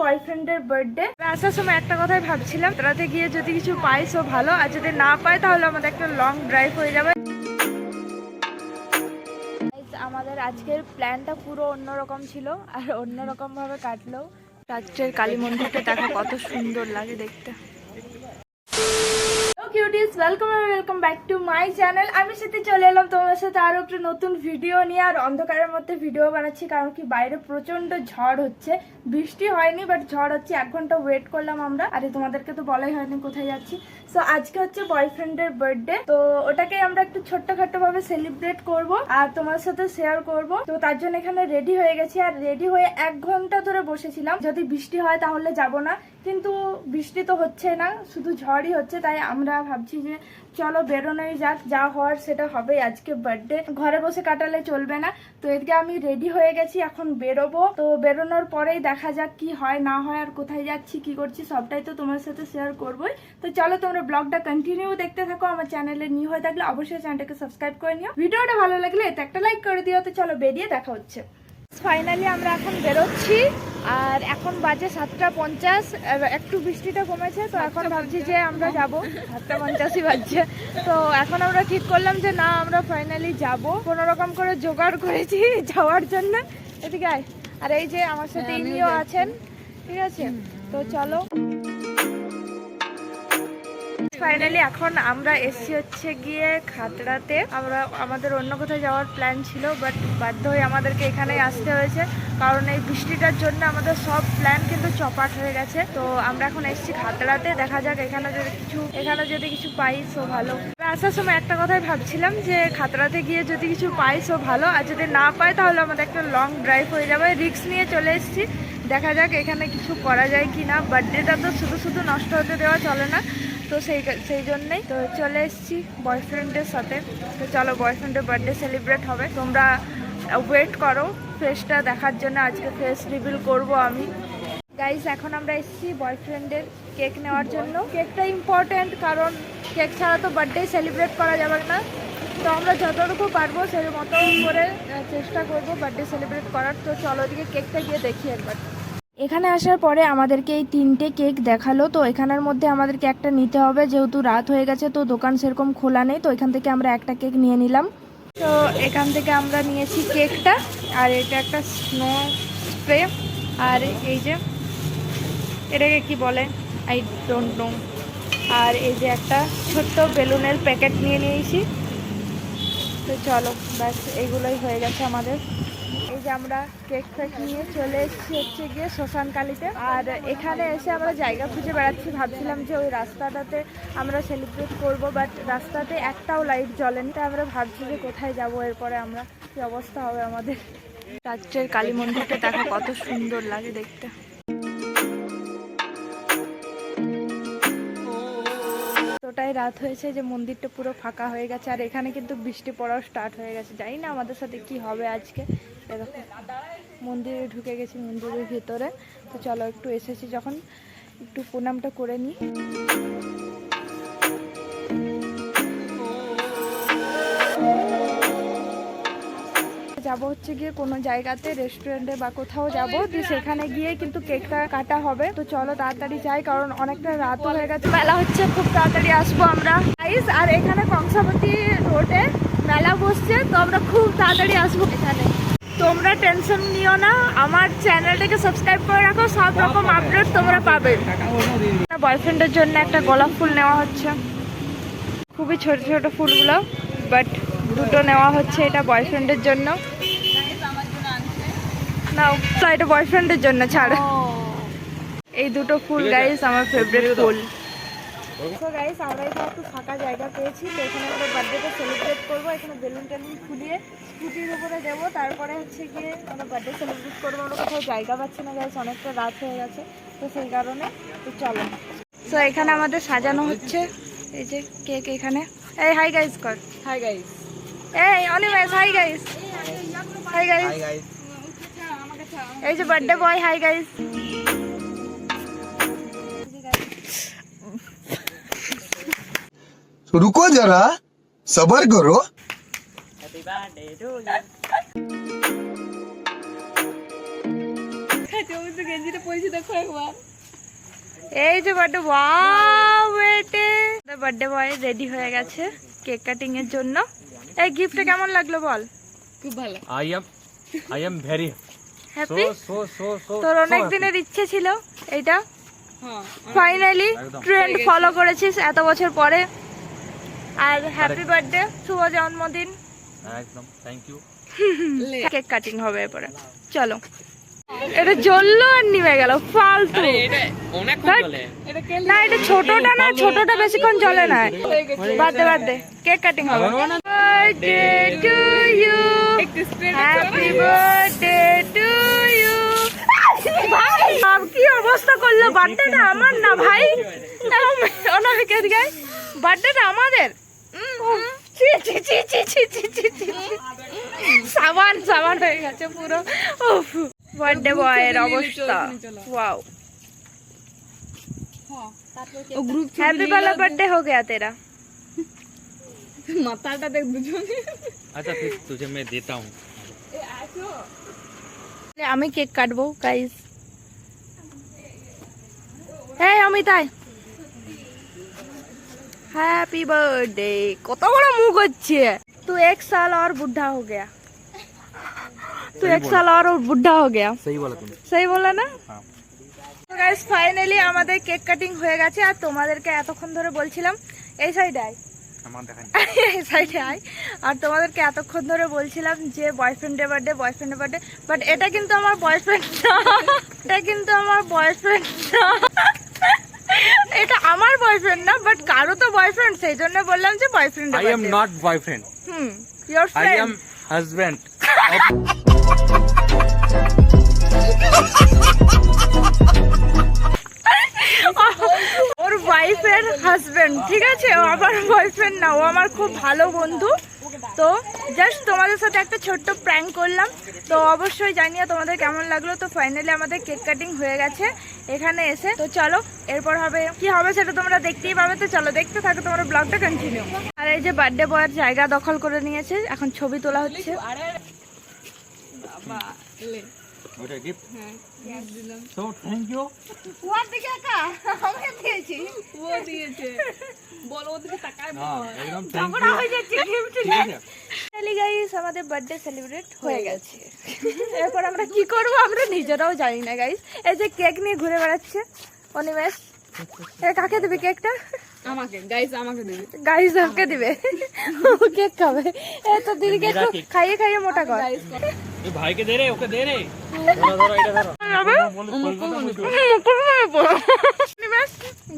বয়ফ্রেন্ডের বার্থডে আসার সময় একটা কথাই ভাবছিলাম, তারাতে গিয়ে যদি কিছু পাই সো ভালো, আর যদি না পাই তাহলে আমাদের একটা লং ড্রাইভ হয়ে যাবে। আমাদের আজকের প্ল্যানটা পুরো অন্যরকম ছিল, আর অন্যরকম ভাবে কাটলো। রাজ্যের কালী মন্দিরটা দেখা কত সুন্দর লাগে দেখতে। Cuties welcome welcome back to my channel আমি সাথে চলে এলাম তোমার সাথে আরও একটা নতুন ভিডিও নিয়ে, আর অন্ধকারের মধ্যে ভিডিও বানাচ্ছি, কারণ কি বাইরে প্রচণ্ড ঝড় হচ্ছে। বৃষ্টি হয়নি বাট ঝড় হচ্ছে, এক ঘণ্টা ওয়েট করলাম আমরা। আরে, তোমাদেরকে তো বলাই হয়নি কোথায় যাচ্ছি। সো আজকে হচ্ছে বয়ফ্রেন্ডের বার্থডে তো ওটাকে আমরা একটু ছোট্টখাটো ভাবে সেলিব্রেট করব, আর তোমার সাথে শেয়ার করব। তো তার জন্য এখানে রেডি হয়ে গেছি, আর রেডি হয়ে এক ঘণ্টা ধরে বসেছিলাম। যদি বৃষ্টি হয় তাহলে যাব না, কিন্তু বৃষ্টি তো হচ্ছে না, শুধু ঝড়ই হচ্ছে, তাই আমরা ভাবছি যে চলো বেরোনোই যাক, যা হওয়ার সেটা হবে আজকে বার্থডে ঘরে বসে কাটালে চলবে না। তো এদিকে আমি রেডি হয়ে গেছি, এখন বেরোবো। তো বেরোনোর পরেই দেখা যাক কি হয়, না হয়, আর কোথায় যাচ্ছি, কি করছি, সবটাই তো তোমার সাথে শেয়ার করবোই। তো চলো তোমরা ব্লগটা কন্টিনিউ দেখতে থাকো, আমার চ্যানেলে নিউ হয়ে থাকলে অবশ্যই চ্যানেলটাকে সাবস্ক্রাইব করে নিও। ভিডিওটা ভালো লাগলে এতে একটা লাইক করে দিও। তো চলো বেরিয়ে দেখা হচ্ছে। ফাইনালি আমরা এখন বেরোচ্ছি আর এখন বাজে সাতটা পঞ্চাশ একটু বৃষ্টিটা কমেছে তো এখন ভাবছি যে আমরা যাব। সাতটা পঞ্চাশই বাজছে। তো এখন আমরা ঠিক করলাম যে না আমরা ফাইনালি যাব। কোনো রকম করে জোগাড় করেছি যাওয়ার জন্য। এদিকে আর এই যে আমার সাথে ইনিও আছেন ঠিক আছে? তো চলো। ফাইনালি এখন আমরা এসছি হচ্ছে গিয়ে খাতড়াতে। আমরা আমাদের অন্য কোথাও যাওয়ার প্ল্যান ছিল বাট বাধ্য হয়ে আমাদেরকে এখানেই আসতে হয়েছে। কারণ এই বৃষ্টিটার জন্য আমাদের সব প্ল্যান কিন্তু চপাট হয়ে গেছে। তো আমরা এখন এসছি খাতড়াতে। দেখা যাক এখানে যদি কিছু, এখানে যদি কিছু পাই সো ভালো। আসার সময় একটা কথাই ভাবছিলাম যে খাতড়াতে গিয়ে যদি কিছু পাই সো ভালো। আর যদি না পাই, তাহলে আমাদের একটা লং ড্রাইভ হয়ে যাবে। রিক্স নিয়ে চলে এসেছি। দেখা যাক এখানে কিছু করা যায় কি না বার্থডেটা তো শুধু শুধু নষ্ট হতে দেওয়া চলে না। তো সেই সেই জন্যই তো চলে এসেছি বয়ফ্রেন্ডের সাথে। তো চলো বয়ফ্রেন্ডের বার্থডে সেলিব্রেট হবে। তোমরা ওয়েট করো ফেসটা দেখার জন্য। আজকে ফেস রিভিল করব আমি। গাইস এখন আমরা এসেছি বয়ফ্রেন্ডের কেক নেওয়ার জন্য। কেকটা ইম্পর্ট্যান্ট কারণ কেক ছাড়া তো বার্থডে সেলিব্রেট করা যাবে না। তো আমরা যতটুকু পারব সেই মতো করে চেষ্টা করব বার্থডে সেলিব্রেট করার। তো চলো ওদিকে কেকটা গিয়ে দেখি একবার। এখানে আসার পরে আমাদেরকে এই তিনটে কেক দেখাল। তো এখানের মধ্যে আমাদেরকে একটা নিতে হবে, যেহেতু রাত হয়ে গেছে, তো দোকান সেরকম খোলা নেই, তো এখান থেকে আমরা একটা কেক নিয়ে নিলাম। তো এখান থেকে আমরা নিয়েছি কেকটা, আর এটা একটা স্নো স্প্রে আর এই যে, এটাকে কি বলে? আই ডোন্ট নো আর এই যে একটা ছোট্ট বেলুনের প্যাকেট নিয়ে নিয়েছি। তো চলো, ব্যাস এইগুলোই হয়ে গেছে আমাদের। এই যে আমরা কেক ফেক নিয়ে চলে এসেছি হচ্ছে গিয়ে শ্মশান কালীতে আর এখানে এসে আমরা জায়গা খুঁজে বেড়াচ্ছি। ভাবছিলাম যে ওই রাস্তাটাতে আমরা সেলিব্রেট করব বাট রাস্তাতে একটাও লাইট জ্বলেনি তাই আমরা ভাবছি যে কোথায় যাব? এরপরে আমরা কি অবস্থা হবে আমাদের? রাত্রের কালী মন্দিরটা দেখা কত সুন্দর লাগে দেখতে। এতটাই রাত হয়েছে যে মন্দিরটা পুরো ফাঁকা হয়ে গেছে। আর এখানে কিন্তু বৃষ্টি পড়াও স্টার্ট হয়ে গেছে। জানি না আমাদের সাথে কি হবে আজকে। এরকম। মন্দিরে ঢুকে গেছি, মন্দিরের ভিতরে। তো চলো একটু এসেছি যখন, একটু প্রণামটা করে নিই। যাব হচ্ছে গিয়ে কোনো জায়গাতে রেস্টুরেন্টে বা কোথাও যাব। দিয়ে সেখানে গিয়ে কিন্তু কেকটা কাটা হবে। তো চলো তাড়াতাড়ি যাই, কারণ অনেকটা রাত হয়ে গেছে। মেলা হচ্ছে, খুব তাড়াতাড়ি আসব আমরা। গাইস আর এখানে কংসাবতী রোডে মেলা বসছে, তো আমরা খুব তাড়াতাড়ি আসব। এখানে তোমরা টেনশন নিও না আমার চ্যানেলটাকে সাবস্ক্রাইব করে রাখো সব রকম আপডেট তোমরা পাবে। বয়ফ্রেন্ডের জন্য একটা গোলাপ ফুল নেওয়া হচ্ছে। খুবই ছোট ছোট ফুলগুলো বাট দুটো নেওয়া হচ্ছে এটা বয়ফ্রেন্ডের জন্য। না তো এটা বয়ফ্রেন্ডের জন্য ছাড়। এই দুটো ফুল গাইস আমার ফেভারিট ফুল। তো গাইস আমরা এখানে একটু ফাঁকা জায়গা পেয়েছি তো এখানে আমরা বার্থডেটা সেলিব্রেট করব। এখানে বেলুন টেলুন ফুলিয়ে স্কুটির উপরে দেবো। তারপরে হচ্ছে গিয়ে আমরা বার্থডে সেলিব্রেট করব। আমরা কোথাও জায়গা পাচ্ছি না গাইস অনেকটা রাত হয়ে গেছে তো সেই কারণে তো চলো। তো এখানে আমাদের সাজানো হচ্ছে। এই যে কেক এখানে। এই হাই গাইস কর। হাই গাইস এই Animesh hi guys hi guys এই যে বার্থডে বয় হাই গাইস रुको जरा सबर करो হ্যাপি বার্থডে টু ইউ তো গেঞ্জিটা পরেছি দেখো একবার এই যে বার্থডে ওয়াও বেটে বার্থডে বয় রেডি হয়ে গেছে কেক কাটিং এর জন্য এই গিফটটা কেমন লাগলো বল খুব ভালো I am I am very happy so so so so তোর so অনেক happy. দিনের ইচ্ছে ছিল এইটা হ্যাঁ ফাইনালি একদম। ট্রেন্ড ফলো করেছিস এত বছর পরে আর হ্যাপি বার্থডে শুভ জন্মদিন। একদম থ্যাংক ইউ কেক কাটিং হবে এরপরে। চলো। এটা জ্বললো আর নিভে গেল ফালতু। না এটা ছোটটা না ছোটটা বেশিক্ষণ চলে না। বাদে বাদে কেক কাটিং হবে। Birthday to you happy birthday to you ভাই কি অবস্থা করল? বার্থডেটা আমার না ভাই? অনামিকা দিকে বার্থডেটা আমাদের। সাবান সাবান হয়ে গেছে পুরো বার্থডে বয়ের অবস্থা ওয়াও হ্যাপি वाला बर्थडे हो गया तेरा माताटा देख দুজনে আচ্ছা फिर तुझे मैं देता हूँ আমি কেক কাটবো গাইস হ্যাঁ অমিতায় হ্যাপি বার্থডে কত বড় মুখ হচ্ছে। तू एक साल और बुढ़ा हो गया तू एक साल और बुढ़ा हो गया सही बोला तुमने सही बोला ना গাইস ফাইনালি আমাদের কেক কাটিং হয়ে গেছে। আর তোমাদেরকে এতক্ষণ ধরে বলছিলাম এই সাইডে আয়। এই সাইডে আয়। আর তোমাদেরকে এতক্ষণ ধরে বলছিলাম যে বয়ফ্রেন্ডে বার্থডে বয়ফ্রেন্ডে বার্থডে বাট এটা কিন্তু আমার বয়ফ্রেন্ড না। এটা কিন্তু আমার বয়ফ্রেন্ড এটা আমার বয়ফ্রেন্ড না বাট কারও তো বয়ফ্রেন্ড সেই জন্য বললাম যে boyfriend I am not boyfriend. Hmm your friend am husband. ওর ওয়াইফের হাজবেন্ড ঠিক আছে? ও আমার বয়ফ্রেন্ড না ও আমার খুব ভালো বন্ধু। তো জাস্ট তোমাদের সাথে একটা ছোট্ট প্র্যাঙ্ক করলাম। তো অবশ্যই জানিয়ে তোমাদের কেমন লাগল। তো ফাইনালি আমাদের কেক কাটিং হয়ে গেছে, এখানে এসে। তো চলো, এরপর হবে, কি হবে সেটা তোমরা দেখতেই পাবে। তো চলো, দেখতে থাকো, তোমার ব্লগটা কন্টিনিউ আর এই যে বার্থডে বয়ের জায়গা দখল করে নিয়েছে, এখন ছবি তোলা হচ্ছে। ওটা গিফট হ্যাঁ দিলাম ওর দিকে একা? আমি দিয়েছি। ও দিয়েছে। বলো ওদিকে তাকায় বল। একদম ঝগড়া হয়ে যাচ্ছে gift নিয়ে। ফাইনালি গাইস আমাদের বার্থডে সেলিব্রেট হয়ে গেছে। এরপর আমরা কি করব আমরা নিজেরাও জানি না গাইস এই যে কেক নিয়ে ঘুরে বেড়াচ্ছে অনিমেষ। এ কাকে দিবি কেকটা আমাকে গাইস আমাকে দেবে। গাইস আমাকে দিবে। ও কেক খাবে। এ তো দিদিকে খাইয়ে খাইয়ে মোটা কর। গাইস ভাইকে দে ওকে দে রে।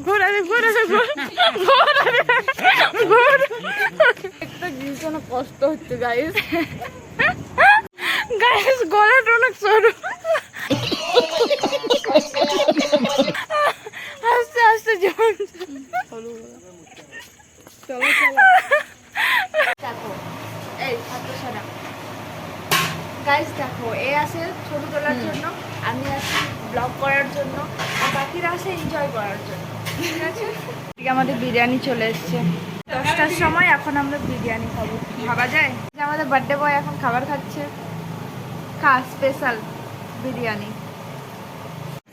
ঘোরা রে ঘোরা কষ্ট হচ্ছে গাইস গাইস গলাটা অনেক সরু। আস্তে আস্তে চলো চলো। গাইস দেখো এ আসে ছবি তোলার জন্য আমি আসি ব্লগ করার জন্য আর বাকিরা আসে এনজয় করার জন্য ঠিক আছে? আমাদের বিরিয়ানি চলে এসছে। দশটার সময় এখন আমরা বিরিয়ানি খাব খাওয়া যায়? যে আমাদের বার্থডে বয় এখন খাবার খাচ্ছে। খা স্পেশাল বিরিয়ানি।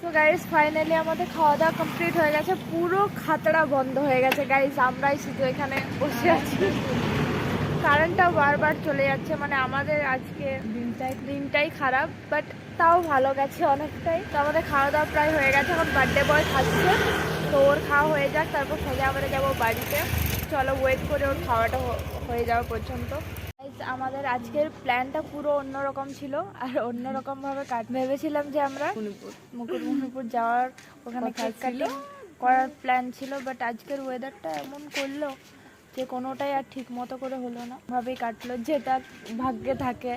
তো গাইস ফাইনালি আমাদের খাওয়া দাওয়া কমপ্লিট হয়ে গেছে পুরো খাতড়া বন্ধ হয়ে গেছে। গাইজ আমরাই শুধু এখানে বসে আছি। কারেন্টটাও বারবার চলে যাচ্ছে মানে আমাদের আজকে দিনটাই দিনটাই খারাপ বাট তাও ভালো গেছে অনেকটাই। তো আমাদের খাওয়া দাওয়া প্রায় হয়ে গেছে এখন বার্থডে বয় খাচ্ছে। তো ওর খাওয়া হয়ে যাক তারপর সোজা আমরা যাব বাড়িতে। চলো ওয়েট করে ওর খাওয়াটা হয়ে যাওয়া পর্যন্ত। আমাদের আজকের প্ল্যানটা পুরো অন্যরকম ছিল আর অন্যরকম ভাবে কাট ভেবেছিলাম যে আমরা মুকুটমণিপুর। যাওয়ার ওখানে কেক কাটিং করার প্ল্যান ছিল বাট আজকের ওয়েদারটা এমন করল। যে কোনোটাই আর ঠিক মতো করে হলো না। ভাবেই কাটলো যেটা ভাগ্যে থাকে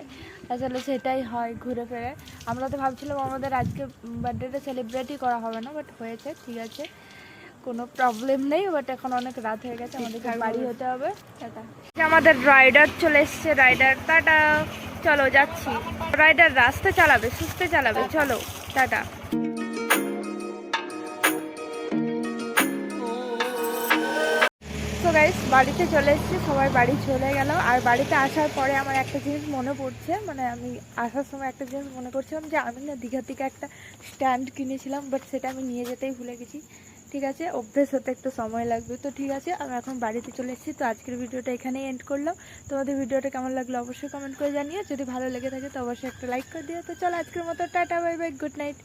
আসলে সেটাই হয় ঘুরে ফিরে। আমরা তো ভাবছিলাম আমাদের আজকে বার্থডেটা সেলিব্রেটই করা হবে না বাট হয়েছে ঠিক আছে। কোনো প্রবলেম নেই বাট এখন অনেক রাত হয়ে গেছে আমাদেরকে বাড়ি হতে হবে। আমাদের রাইডার চলে এসছে রাইডার টাটা। চলো যাচ্ছি। রাইডার রাস্তা চালাবে সুস্থে চালাবে চলো টাটা। গাইস বাড়িতে চলে এসেছি, সবাই বাড়ি চলে গেল। আর বাড়িতে আসার পরে আমার একটা জিনিস মনে পড়ছে মানে আমি আসার সময় একটা জিনিস মনে করছিলাম যে আমি না দীঘা থেকে একটা স্ট্যান্ড কিনেছিলাম বাট সেটা আমি নিয়ে যেতেই ভুলে গেছি। ঠিক আছে, অভ্যেস হতে একটু সময় লাগবে। তো ঠিক আছে, আমি এখন বাড়িতে চলে এসেছি, তো আজকের ভিডিওটা এখানেই এন্ড করলাম। তোমাদের ভিডিওটা কেমন লাগল অবশ্যই কমেন্ট করে জানিও। যদি ভালো লেগে থাকে তো অবশ্যই একটা লাইক করে দিও। তো চলো আজকের মতো, tata bye bye good night